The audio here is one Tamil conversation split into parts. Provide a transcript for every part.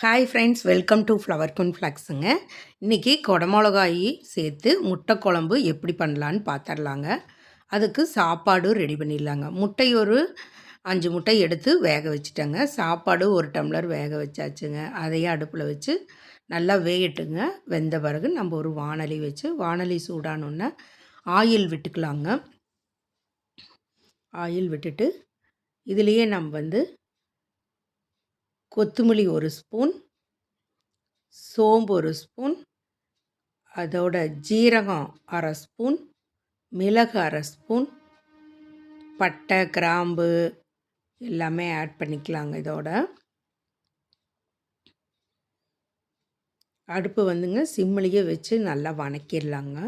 Hi friends welcome to flower குன் ஃப்ளக்ஸுங்க இன்றைக்கி கொடமிளகாய் சேர்த்து முட்டை குழம்பு எப்படி பண்ணலான்னு பார்த்துடலாங்க அதுக்கு சாப்பாடும் ரெடி பண்ணிடலாங்க. முட்டை ஒரு அஞ்சு முட்டை எடுத்து வேக வச்சுட்டேங்க. சாப்பாடு ஒரு டம்ளர் வேக வச்சாச்சுங்க. அதையே அடுப்பில் வச்சு நல்லா வேகட்டுங்க. வெந்த பிறகு நம்ம ஒரு வானலி வச்சு வானலி சூடானோன்னே ஆயில் விட்டுக்கலாங்க. ஆயில் விட்டுட்டு இதுலேயே நம்ம வந்து கொத்தமல்லி ஒரு ஸ்பூன் சோம்பு ஒரு ஸ்பூன் அதோட ஜீரகம் அரை ஸ்பூன் மிளகு அரை ஸ்பூன் பட்டை கிராம்பு எல்லாமே ஆட் பண்ணிக்கலாங்க இதோட. அடுப்பு வந்துங்க சிம்மிலேயே வச்சு நல்லா வணக்கிடலாங்க.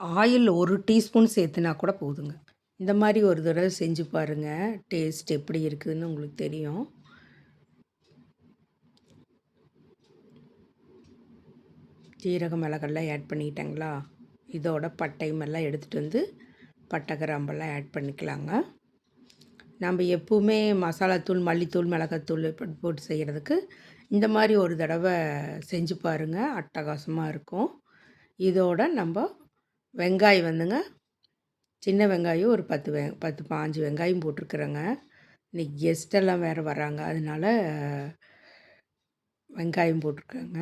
ஆயில் ஒரு டீஸ்பூன் சேர்த்துனா கூட போதுங்க. இந்த மாதிரி ஒரு தடவை செஞ்சு பாருங்கள் டேஸ்ட் எப்படி இருக்குதுன்னு உங்களுக்கு தெரியும். ஜீரக மிளகெல்லாம் ஆட் பண்ணிக்கிட்டேங்களா? இதோட பட்டையும் எல்லாம் எடுத்துகிட்டு வந்து பட்டை கிராம்பெல்லாம் ஆட் பண்ணிக்கலாங்க. நம்ம எப்பவுமே மசாலாத்தூள் மல்லித்தூள் மிளகாத்தூள் போட்டு செய்கிறதுக்கு இந்த மாதிரி ஒரு தடவை செஞ்சு பாருங்கள் அட்டகாசமாக இருக்கும். இதோட நம்ம வெங்காயம் வந்துங்க. சின்ன வெங்காயம் ஒரு பத்து வெ பத்து பாஞ்சு வெங்காயம் போட்டிருக்குறேங்க. இன்றைக்கி கெஸ்டெல்லாம் வேறு வராங்க. அதனால் வெங்காயம் போட்டிருக்கேங்க.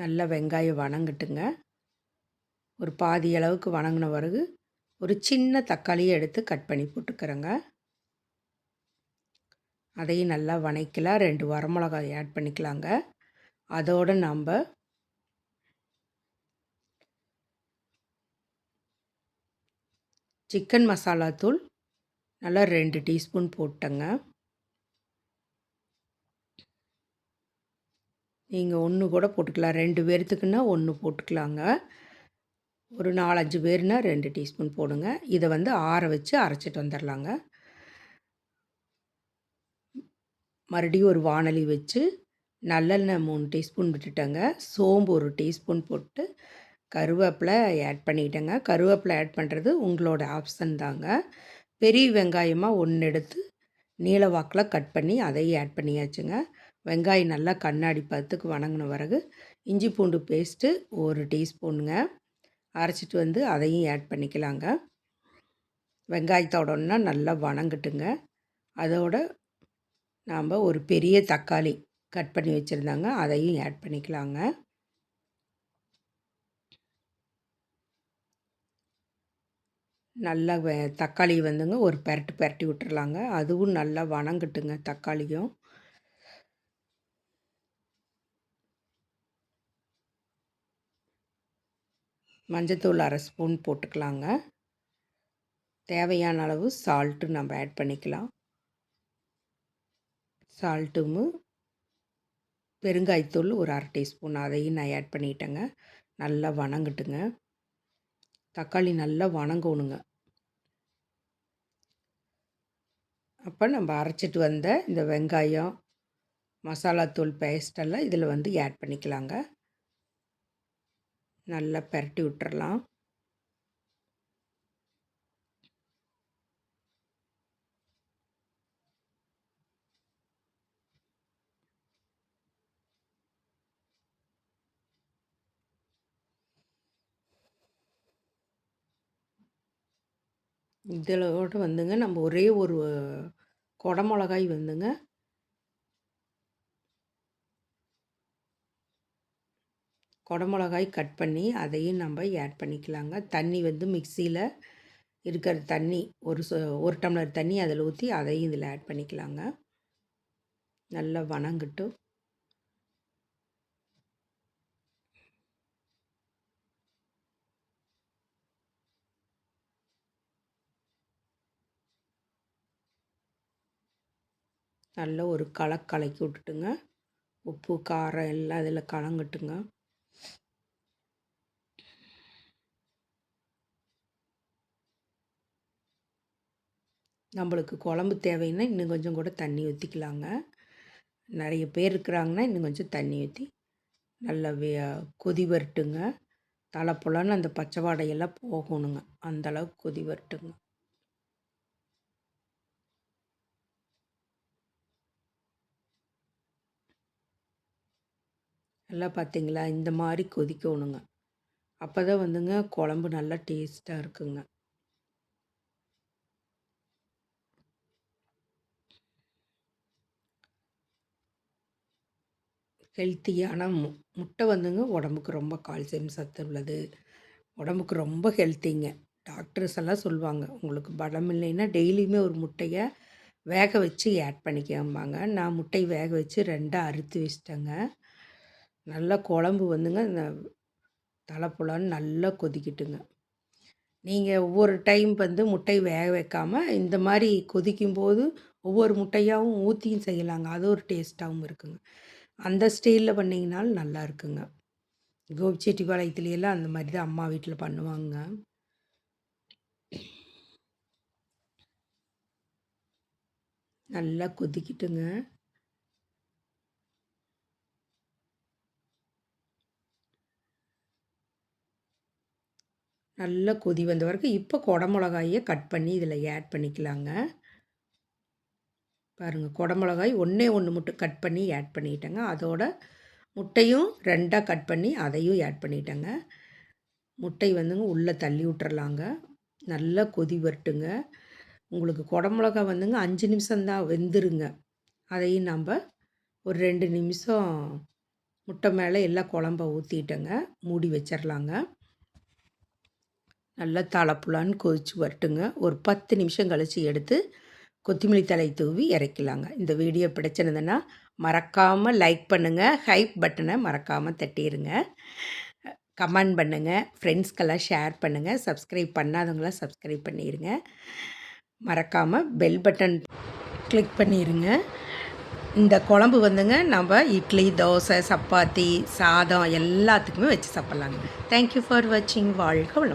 நல்லா வெங்காயம் வணங்கட்டுங்க. ஒரு பாதி அளவுக்கு வணங்கின பிறகு ஒரு சின்ன தக்காளியை எடுத்து கட் பண்ணி போட்டுக்கிறேங்க. அதையும் நல்லா வணக்கலாம். ரெண்டு வரமிளகாய் ஆட் பண்ணிக்கலாங்க. அதோடு நாம் சிக்கன் மசாலா தூள் நல்லா ரெண்டு டீஸ்பூன் போட்டேங்க. நீங்கள் ஒன்று கூட போட்டுக்கலாம். ரெண்டு பேர்த்துக்குன்னா ஒன்று போட்டுக்கலாங்க. ஒரு நாலஞ்சு பேர்னா ரெண்டு டீஸ்பூன் போடுங்க. இதை வந்து ஆற வச்சு அரைச்சிட்டு வந்துடலாங்க மறுபடியும் ஒரு வாணலி வச்சு நல்லெண்ணெய் மூணு டீஸ்பூன் விட்டுட்டேங்க. சோம்பு ஒரு டீஸ்பூன் போட்டு கருவேப்பிலை ஆட் பண்ணிக்கிட்டேங்க கருவேப்பிலை ஆட் பண்ணுறது உங்களோட ஆப்ஷன் தாங்க. பெரிய வெங்காயமாக ஒன்று எடுத்து நீளவாக்கில் கட் பண்ணி அதையும் ஆட் பண்ணியாச்சுங்க. வெங்காயம் நல்லா கண்ணாடி பதத்துக்கு வணங்கின பிறகு இஞ்சி பூண்டு பேஸ்ட்டு ஒரு டீஸ்பூனுங்க. அரைச்சிட்டு வந்து அதையும் ஆட் பண்ணிக்கலாங்க. வெங்காயத்தோடனா நல்லா வணங்கட்டுங்க. அதோட நாம் ஒரு பெரிய தக்காளி கட் பண்ணி வச்சுருந்தாங்க அதையும் ஆட் பண்ணிக்கலாங்க. நல்லா தக்காளி வந்துங்க ஒரு பெரட்டு பெரட்டி விட்டுறலாங்க. அதுவும் நல்லா வணங்கட்டுங்க தக்காளியும். மஞ்சத்தூள் அரை ஸ்பூன் போட்டுக்கலாங்க. தேவையான அளவு சால்ட்டு நம்ம ஆட் பண்ணிக்கலாம். சால்ட்டும் பெருங்காயத்தூள் ஒரு அரை டீஸ்பூன் அதையும் நான் ஆட் பண்ணிட்டேங்க. நல்லா வணங்கட்டுங்க. தக்காளி நல்லா வணங்கணுங்க. அப்போ நம்ம அரைச்சிட்டு வந்த இந்த வெங்காயம் மசாலாத்தூள் பேஸ்டெல்லாம் இதில் வந்து ஆட் பண்ணிக்கலாங்க. நல்லா பரட்டி விட்டுறலாம். இதிலோட வந்துங்க நம்ம ஒரே ஒரு குடமிளகாய் வந்துங்க. குடமிளகாய் கட் பண்ணி அதையும் நம்ம ஆட் பண்ணிக்கலாங்க. தண்ணி வந்து மிக்சியில் இருக்கிற தண்ணி ஒரு ஒரு டம்ளர் தண்ணி அதில் ஊற்றி அதையும் இதில் ஆட் பண்ணிக்கலாங்க. நல்லா வணங்கட்டும். நல்ல ஒரு கலக்கலக்கி விட்டுட்டுங்க. உப்பு காரம் எல்லாம் அதில் கலங்கட்டுங்க. நம்மளுக்கு குழம்பு தேவைன்னா இன்னும் கொஞ்சம் கூட தண்ணி ஊற்றிக்கலாங்க நிறைய பேர் இருக்கிறாங்கன்னா இன்னும் கொஞ்சம் தண்ணி ஊற்றி நல்லா வே கொதி வரட்டுங்க. தலைப்புலன்னு அந்த பச்சை வாடையெல்லாம் போகணுங்க. அந்தளவுக்கு கொதி வரட்டுங்க. நல்லா பார்த்திங்களா? இந்த மாதிரி கொதிக்கணுங்க. அப்போ தான் வந்துங்க குழம்பு நல்லா டேஸ்ட்டாக இருக்குங்க. ஹெல்த்தியான மு முட்டை வந்துங்க உடம்புக்கு ரொம்ப கால்சியம் சத்து உள்ளது. உடம்புக்கு ரொம்ப ஹெல்த்திங்க. டாக்டர்ஸ் எல்லாம் சொல்லுவாங்க உங்களுக்கு பலம் இல்லைன்னா டெய்லியுமே ஒரு முட்டையை வேக வச்சு ஆட் பண்ணிக்கம்பாங்க. நான் முட்டை வேக வச்சு ரெண்டாக அறுத்து வச்சிட்டேங்க. நல்லா குழம்பு வந்துங்க இந்த தலைப்புலான்னு நல்லா கொதிக்கிட்டுங்க. நீங்கள் ஒவ்வொரு டைம் வந்து முட்டை வேக வைக்காமல் இந்த மாதிரி கொதிக்கும்போது ஒவ்வொரு முட்டையாகவும் ஊற்றியும் செய்யலாங்க. அது ஒரு டேஸ்ட்டாகவும் இருக்குங்க. அந்த ஸ்டைலில் பண்ணிங்கனாலும் நல்லா இருக்குங்க. கோபிச்செட்டிப்பாளையத்துலையெல்லாம் அந்த மாதிரி தான் அம்மா வீட்டில் பண்ணுவாங்க. நல்லா கொதிக்கிட்டுங்க. நல்லா கொதி வந்த வரைக்கும் இப்போ குடமிளகாயை கட் பண்ணி இதில் ஆட் பண்ணிக்கலாங்க. பாருங்கள் குடமிளகாய் ஒன்றே ஒன்று மட்டும் கட் பண்ணி ஆட் பண்ணிட்டேங்க. அதோட முட்டையும் ரெண்டாக கட் பண்ணி அதையும் ஆட் பண்ணிட்டேங்க. முட்டை வந்துங்க உள்ளே தள்ளி விட்டுறலாங்க. நல்லா கொதி வரட்டுங்க. உங்களுக்கு குடமிளகா வந்துங்க அஞ்சு நிமிஷம்தான் வெந்துருங்க. அதையும் நம்ம ஒரு ரெண்டு நிமிஷம் முட்டை மேலே எல்லாம் குழம்ப ஊற்றிட்டேங்க மூடி வச்சிடலாங்க நல்லா தலைப்புலான்னு கொதிச்சு வரட்டுங்க. ஒரு பத்து நிமிஷம் கழித்து எடுத்து கொத்தமல்லி தலை தூவி இறக்கலாங்க. இந்த வீடியோ பிடிச்சிருந்ததுன்னா மறக்காமல் லைக் பண்ணுங்கள் ஹைப் பட்டனை மறக்காமல் தட்டிடுங்க கமெண்ட் பண்ணுங்கள் ஃப்ரெண்ட்ஸ்க்கெல்லாம் ஷேர் பண்ணுங்கள் சப்ஸ்கிரைப் பண்ணாதவங்களாம் சப்ஸ்கிரைப் பண்ணிடுங்க மறக்காமல் பெல் பட்டன் கிளிக் பண்ணிடுங்க இந்த குழம்பு வந்துங்க நம்ம இட்லி தோசை சப்பாத்தி சாதம் எல்லாத்துக்குமே வச்சு சாப்பிட்லாங்க. தேங்க்யூ ஃபார் வாட்சிங் வாழ்க வளம்